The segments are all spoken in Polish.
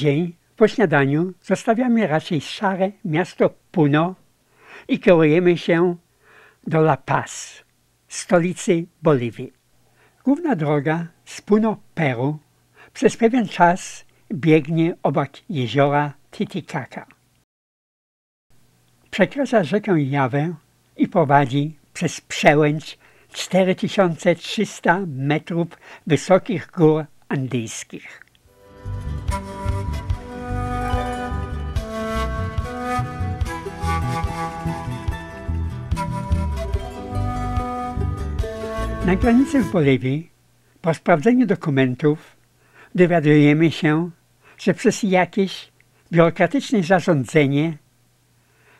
Dzień po śniadaniu zostawiamy raczej szare miasto Puno i kierujemy się do La Paz, stolicy Boliwii. Główna droga z Puno, Peru przez pewien czas biegnie obok jeziora Titicaca. Przekracza rzekę Jawę i prowadzi przez przełęcz 4300 metrów wysokich gór andyjskich. Na granicy w Boliwii, po sprawdzeniu dokumentów, dowiadujemy się, że przez jakieś biurokratyczne zarządzenie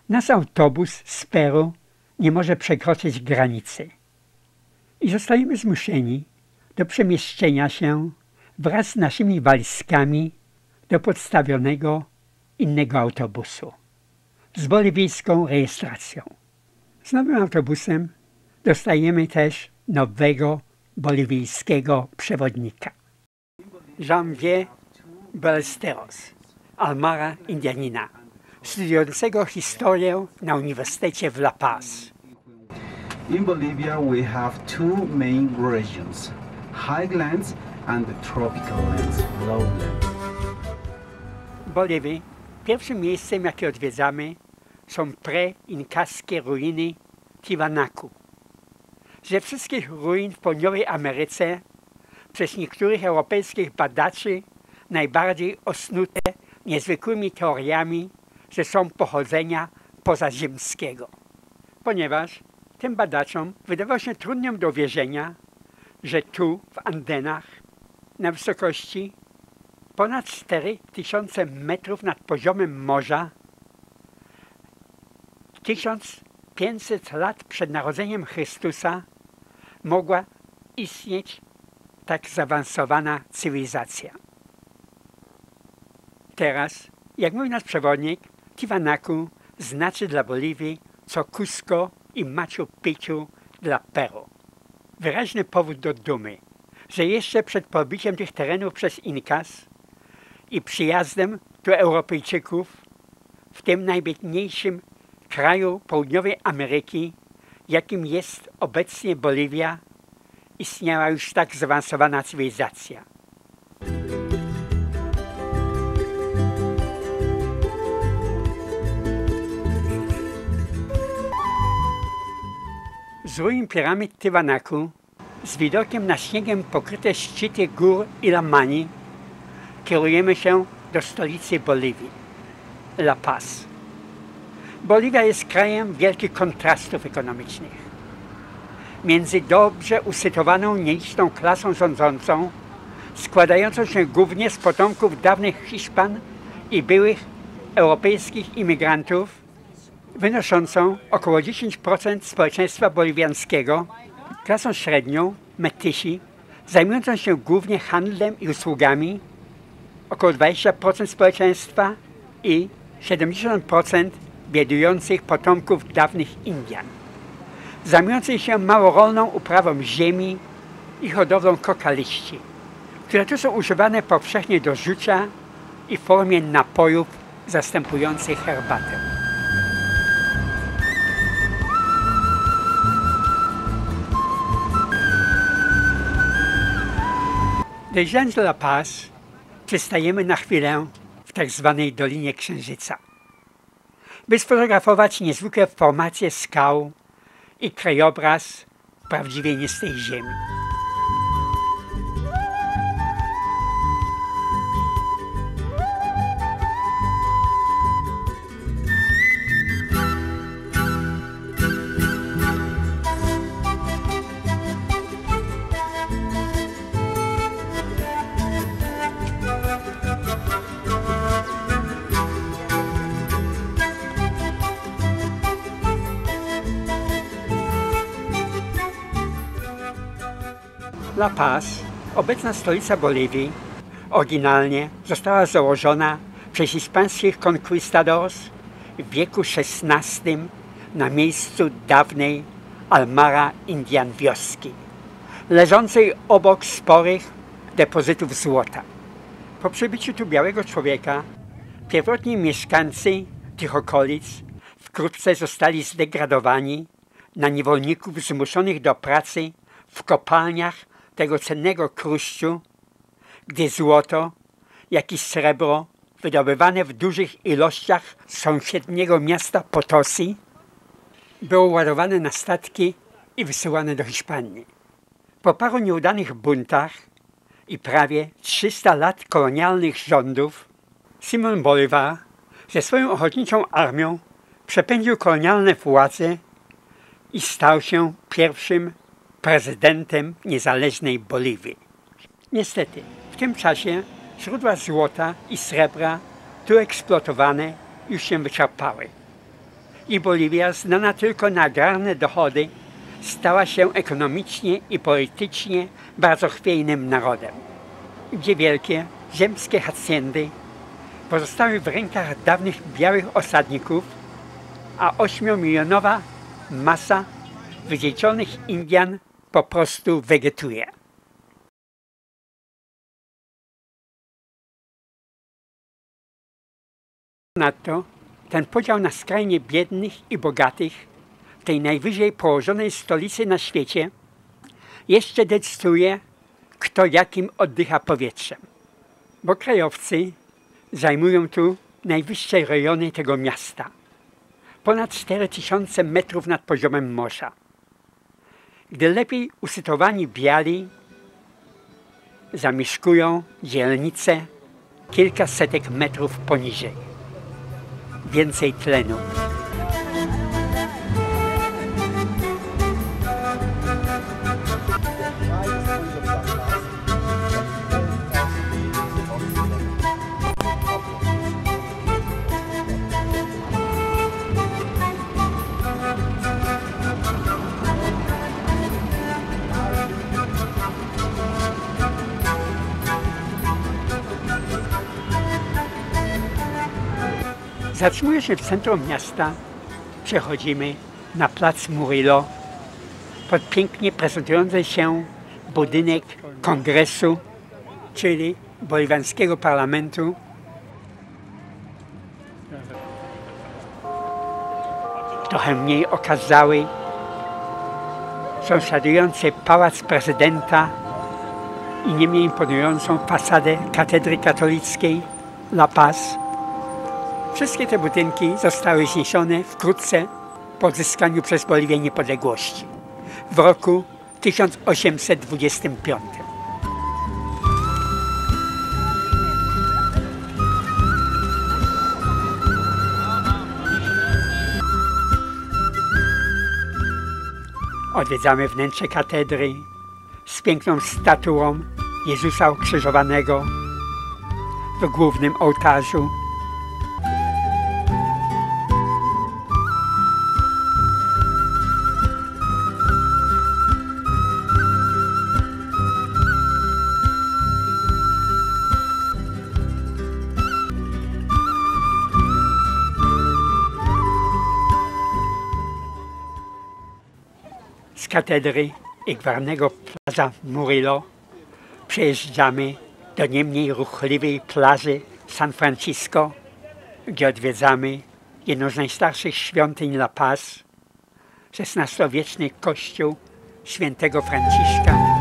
nasz autobus z Peru nie może przekroczyć granicy. I zostajemy zmuszeni do przemieszczenia się wraz z naszymi walizkami do podstawionego innego autobusu z boliwijską rejestracją. Z nowym autobusem dostajemy też nowego boliwijskiego przewodnika. Janvier Ballesteros, Almara Indianina, studiującego historię na Uniwersytecie w La Paz. In Bolivia, we have two main regions highlands and the tropical lands, lowlands. W Boliwii pierwszym miejscem, jakie odwiedzamy, są pre-inkaskie ruiny Tiwanaku. Ze wszystkich ruin w południowej Ameryce przez niektórych europejskich badaczy najbardziej osnute niezwykłymi teoriami, że są pochodzenia pozaziemskiego. Ponieważ tym badaczom wydawało się trudnym do wierzenia, że tu w Andenach na wysokości ponad 4000 metrów nad poziomem morza 1500 lat przed narodzeniem Chrystusa mogła istnieć tak zaawansowana cywilizacja. Teraz, jak mówi nasz przewodnik, Tiwanaku znaczy dla Boliwii co Cusco i Machu Picchu dla Peru. Wyraźny powód do dumy, że jeszcze przed pobiciem tych terenów przez Inkas i przyjazdem tu Europejczyków w tym najbiedniejszym kraju południowej Ameryki, jakim jest obecnie Boliwia, istniała już tak zaawansowana cywilizacja. Z ruin piramid Tywanaku, z widokiem na śniegiem pokryte szczyty gór Ilamani, kierujemy się do stolicy Boliwii, La Paz. Boliwia jest krajem wielkich kontrastów ekonomicznych. Między dobrze usytuowaną nieliczną klasą rządzącą, składającą się głównie z potomków dawnych Hiszpan i byłych europejskich imigrantów, wynoszącą około 10% społeczeństwa boliwiańskiego, klasą średnią, metysi, zajmującą się głównie handlem i usługami, około 20% społeczeństwa i 70% biedujących potomków dawnych Indian, zajmujących się małorolną uprawą ziemi i hodowlą kokaliści, które tu są używane powszechnie do rzucia i w formie napojów zastępujących herbatę. Dojeżdżając do La Paz, przystajemy na chwilę w tak zwanej Dolinie Księżyca, by sfotografować niezwykłe formacje skał i krajobraz prawdziwie nie z tej ziemi. La Paz, obecna stolica Boliwii, oryginalnie została założona przez hiszpańskich conquistadors w wieku XVI na miejscu dawnej Almara Indian wioski, leżącej obok sporych depozytów złota. Po przybyciu tu białego człowieka, pierwotni mieszkańcy tych okolic wkrótce zostali zdegradowani na niewolników zmuszonych do pracy w kopalniach tego cennego kruszczu, gdzie złoto, jak i srebro wydobywane w dużych ilościach z sąsiedniego miasta Potosi było ładowane na statki i wysyłane do Hiszpanii. Po paru nieudanych buntach i prawie 300 lat kolonialnych rządów Simon Bolivar ze swoją ochotniczą armią przepędził kolonialne władze i stał się pierwszym prezydentem niezależnej Boliwii. Niestety, w tym czasie źródła złota i srebra tu eksploatowane już się wyczerpały. I Boliwia, znana tylko na agrarne dochody, stała się ekonomicznie i politycznie bardzo chwiejnym narodem, gdzie wielkie ziemskie haciendy pozostały w rękach dawnych białych osadników, a ośmiomilionowa masa wydziedzionych Indian po prostu wegetuje. Ponadto ten podział na skrajnie biednych i bogatych w tej najwyżej położonej stolicy na świecie jeszcze decyduje, kto jakim oddycha powietrzem. Bo krajowcy zajmują tu najwyższe rejony tego miasta. Ponad 4000 metrów nad poziomem morza. Gdy lepiej usytuowani biali zamieszkują dzielnice kilka setek metrów poniżej więcej tlenu. Zatrzymuję się w centrum miasta, przechodzimy na plac Murillo pod pięknie prezentujący się budynek kongresu, czyli boliwiańskiego parlamentu. Trochę mniej okazały sąsiadujący pałac prezydenta i nie mniej imponującą fasadę katedry katolickiej La Paz. Wszystkie te budynki zostały zniesione wkrótce po odzyskaniu przez Boliwię niepodległości w roku 1825. Odwiedzamy wnętrze katedry z piękną statuą Jezusa ukrzyżowanego w głównym ołtarzu katedry i gwarnego plaza Murillo przejeżdżamy do niemniej ruchliwej plaży San Francisco, gdzie odwiedzamy jedną z najstarszych świątyń La Paz, XVI-wieczny kościół świętego Franciszka.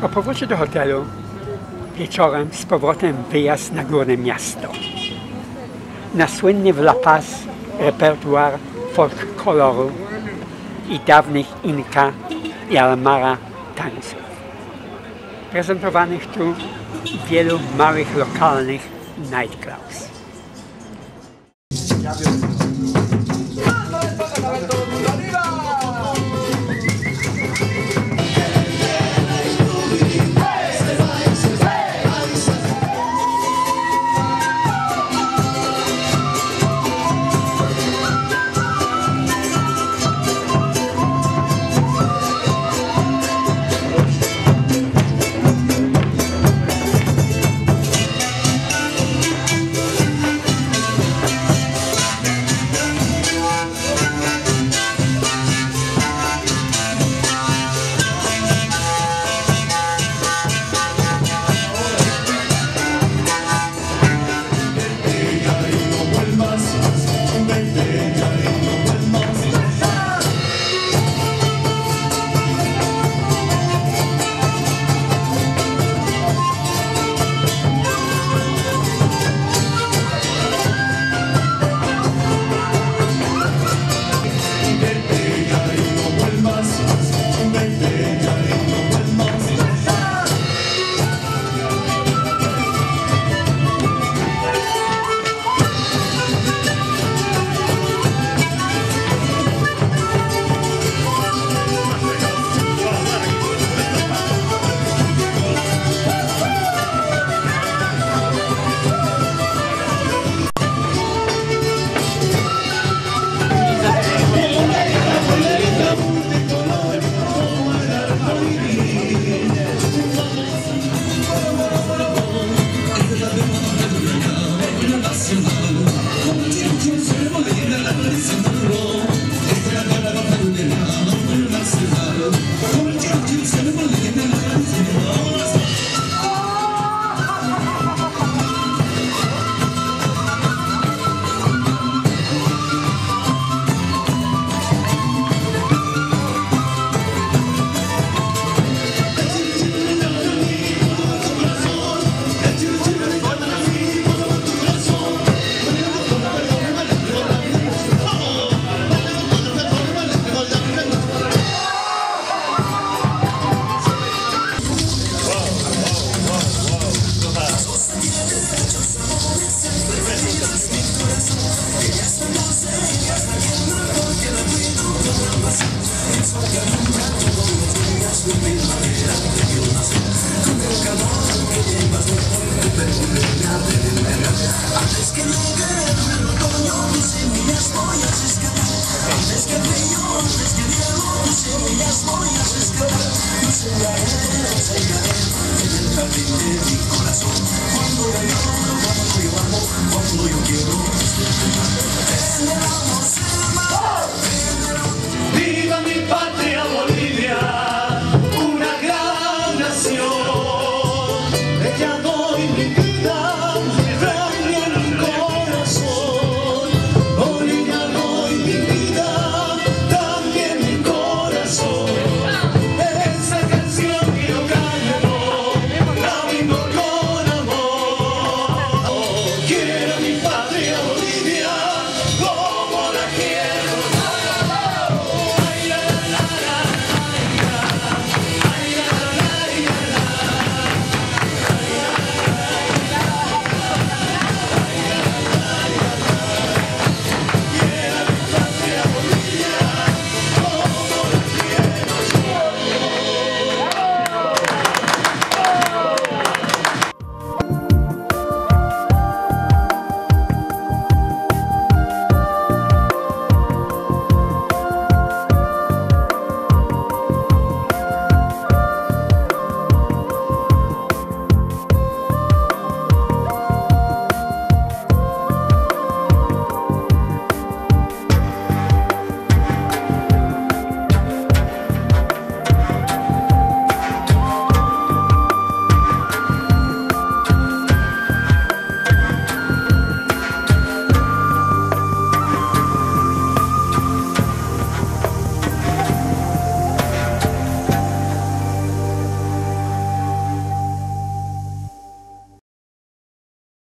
Po powrocie do hotelu wieczorem z powrotem wyjazd na górne miasto. Na słynny w La Paz repertuar folk koloru i dawnych Inka i Almara tańców. Prezentowanych tu wielu małych lokalnych nightclubs.